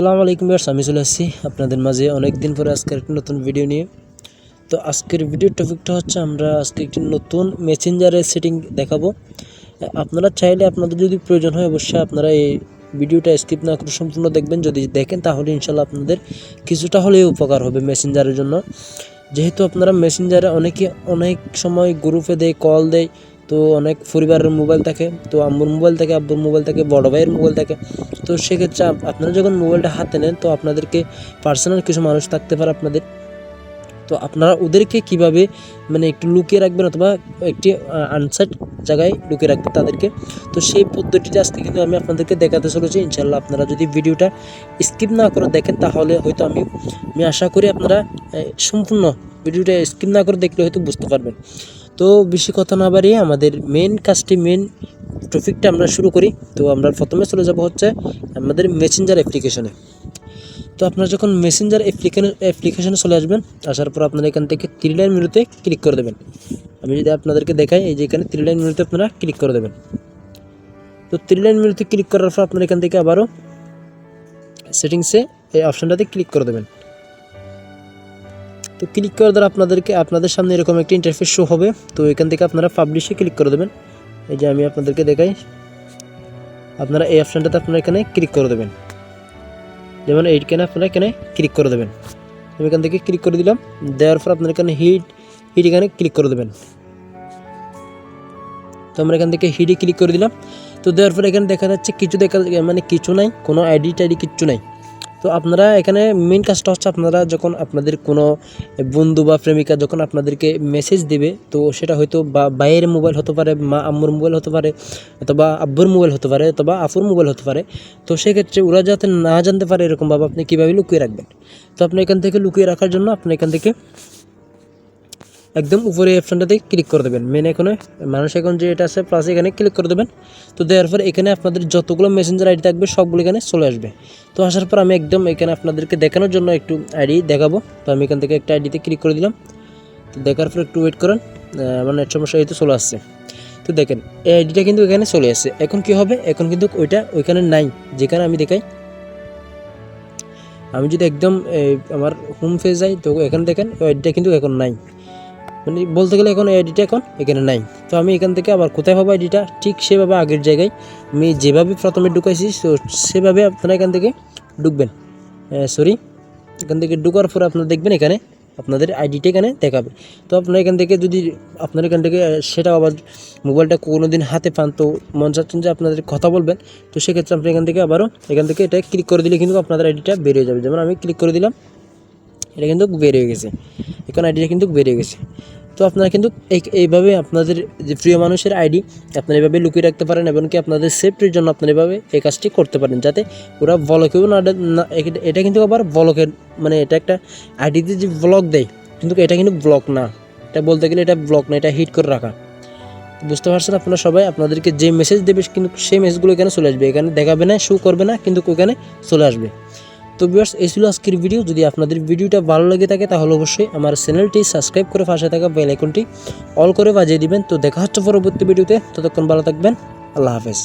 আসসালামু আলাইকুম ইয়ার্স আমি চলে আসছি আপনাদের মাঝে অনেক দিন পরে আজকের একটি নতুন ভিডিও নিয়ে। তো আজকের ভিডিও টপিকটা হচ্ছে আমরা আজকে একটি নতুন মেসেঞ্জারের সেটিং দেখাবো। আপনারা চাইলে আপনাদের যদি প্রয়োজন হয় অবশ্যই আপনারা এই ভিডিওটা স্কিপ না করে সম্পূর্ণ দেখবেন। যদি দেখেন তাহলে ইনশাল্লাহ আপনাদের কিছুটা হলেও উপকার হবে মেসেঞ্জারের জন্য। যেহেতু আপনারা মেসেঞ্জারে অনেকে অনেক সময় গ্রুপে দেয় কল দেয় তো অনেক পরিবারের মোবাইল থাকে, তো আম্মুর মোবাইল থাকে, আব্বুর মোবাইল থাকে, বড় ভাইয়ের মোবাইল থাকে। তো সেক্ষেত্রে আপনারা যখন মোবাইলটা হাতে নেন, তো আপনাদেরকে পার্সোনাল কিছু মানুষ থাকতে পারে আপনাদের। তো আপনারা ওদেরকে কীভাবে মানে একটু লুকিয়ে রাখবেন অথবা একটি আনসাইড জায়গায় লুকিয়ে রাখবেন তাদেরকে? তো সেই পদ্ধতিটা আজকে কিন্তু আমি আপনাদেরকে দেখাতে চলেছি। ইনশাল্লাহ আপনারা যদি ভিডিওটা স্কিপ না করে দেখেন, তাহলে হয়তো আমি আমি আশা করি আপনারা সম্পূর্ণ ভিডিওটা স্কিপ না করে দেখলে হয়তো বুঝতে পারবেন। তো বেশি কথা না বাড়িয়ে আমাদের মেন কাজটি মেন টপিকটা আমরা শুরু করি। তো আমরা প্রথমে চলে যাব হচ্ছে আমাদের মেসেঞ্জার অ্যাপ্লিকেশনে তো আপনারা যখন মেসেঞ্জার অ্যাপ্লিকেশন অ্যাপ্লিকেশনে চলে আসবেন, আসার পর আপনারা এখান থেকে থ্রি লাইন মেনুতে ক্লিক করে দেবেন। আমি যদি আপনাদেরকে দেখাই, এই যে এখানে থ্রি লাইন মেনুতে আপনারা ক্লিক করে দেবেন। তো থ্রি লাইন মেনুতে ক্লিক করার পর আপনারা এখান থেকে আবারও সেটিংসে এই অপশানটাতে ক্লিক করে দেবেন। তো ক্লিক করার দ্বারা আপনাদেরকে আপনাদের সামনে এরকম একটা ইন্টারফেস শো হবে। তো এখান থেকে আপনারা পাবলিশে ক্লিক করে দেবেন। এই যে আমি আপনাদেরকে দেখাই। আপনারা এই অপশানটাতে আপনারা এখানে ক্লিক করে দেবেন। যেমন এইখানে আপনারা এখানে ক্লিক করে দেবেন। আমি এখান থেকে ক্লিক করে দিলাম। দেওয়ার পর আপনার এখানে হিট হিট এখানে ক্লিক করে দেবেন। তো আমরা এখান থেকে হিটে ক্লিক করে দিলাম। তো দেওয়ার পর এখানে দেখা যাচ্ছে কিছু দেখা মানে কিছু নাই, কোনো আইডি টাইডি কিচ্ছু নাই। তো আপনারা এখানে মেন কাজটা হচ্ছে আপনারা যখন আপনাদের কোনো বন্ধু বা প্রেমিকা যখন আপনাদেরকে মেসেজ দেবে, তো সেটা হয়তো বা বাইরের মোবাইল হতে পারে, মা আম্মুর মোবাইল হতে পারে, অথবা আব্বুর মোবাইল হতে পারে, অথবা আফুর মোবাইল হতে পারে। তো সেক্ষেত্রে ওরা যাতে না জানতে পারে এরকমভাবে আপনি কীভাবে লুকিয়ে রাখবেন। তো আপনি এখান থেকে লুকিয়ে রাখার জন্য আপনি এখান থেকে একদম উপরে অপশানটাতে ক্লিক করে দেবেন। মেন এখানে মানুষ এখন যে এটা আছে প্লাস এখানে ক্লিক করে দেবেন। তো দেওয়ার পর এখানে আপনাদের যতগুলো মেসেঞ্জার আইডি থাকবে, সবগুলো এখানে চলে আসবে। তো আসার পর আমি একদম এখানে আপনাদেরকে দেখানোর জন্য একটু আইডি দেখাবো। তো আমি এখান থেকে একটা আইডিতে ক্লিক করে দিলাম। তো দেখার পর একটু ওয়েট করেন। আমার নেট সমস্যা এই তো চলে আসছে। তো দেখেন, এই আইডিটা কিন্তু এখানে চলে আসছে। এখন কি হবে? এখন কিন্তু ওইটা ওইখানে নাই, যেখানে আমি দেখাই। আমি যদি একদম আমার হোম পেজ যাই, তো এখানে দেখেন, ওই আইডিটা কিন্তু এখন নাই। মানে বলতে গেলে এখন আইডিটা এখন এখানে নাই। তো আমি এখান থেকে আবার কোথায় পাবো আইডিটা ঠিক সেভাবে আগের জায়গায় আমি যেভাবে প্রথমে ঢুকাইছি, তো সেভাবে আপনারা এখান থেকে ঢুকবেন। সরি এখান থেকে ঢুকার পর আপনারা দেখবেন এখানে আপনাদের আইডিটা এখানে দেখাবে। তো আপনারা এখান থেকে যদি আপনার এখান থেকে সেটা আবার মোবাইলটা কোনো দিন হাতে পান, তো মন চাচ্ছেন যে আপনাদের কথা বলবেন, তো সেক্ষেত্রে আপনি এখান থেকে আবারও এখান থেকে এটা ক্লিক করে দিলে কিন্তু আপনাদের আইডিটা বেরিয়ে যাবে। যেমন আমি ক্লিক করে দিলাম এটা কিন্তু বের হয়ে গেছে এখন আইডিটা কিন্তু বেরিয়ে গেছে। তো আপনারা কিন্তু এই- এইভাবে আপনাদের যে প্রিয় মানুষের আইডি, আপনারা এভাবে লুকিয়ে রাখতে পারেন এবং কি আপনাদের সেফটির জন্য আপনারা এভাবে এই কাজটি করতে পারেন যাতে ওরা ব্লকেও না এটা কিন্তু আবার ব্লকের মানে এটা একটা আইডিতে যে ব্লক দেয়, কিন্তু এটা কিন্তু ব্লক না। এটা বলতে গেলে এটা ব্লক না, এটা হিট করে রাখা। বুঝতে পারছেন আপনারা সবাই? আপনাদেরকে যে মেসেজ দেবে, কিন্তু সেই মেসেজগুলো এখানে চলে আসবে। এখানে দেখাবে না শো করবে না, কিন্তু ওখানে চলে আসবে। তো ভিউয়ার্স এই ছিল আজকের ভিডিও যদি আপনাদের ভিডিওটা ভালো লেগে থাকে, তাহলে অবশ্যই আমার চ্যানেলটি সাবস্ক্রাইব করে পাশে থাকা বেল আইকনটি অল করে বাজিয়ে দিবেন। তো দেখা হচ্ছে পরবর্তী ভিডিওতে ততক্ষণ ভালো থাকবেন। আল্লাহ হাফেজ।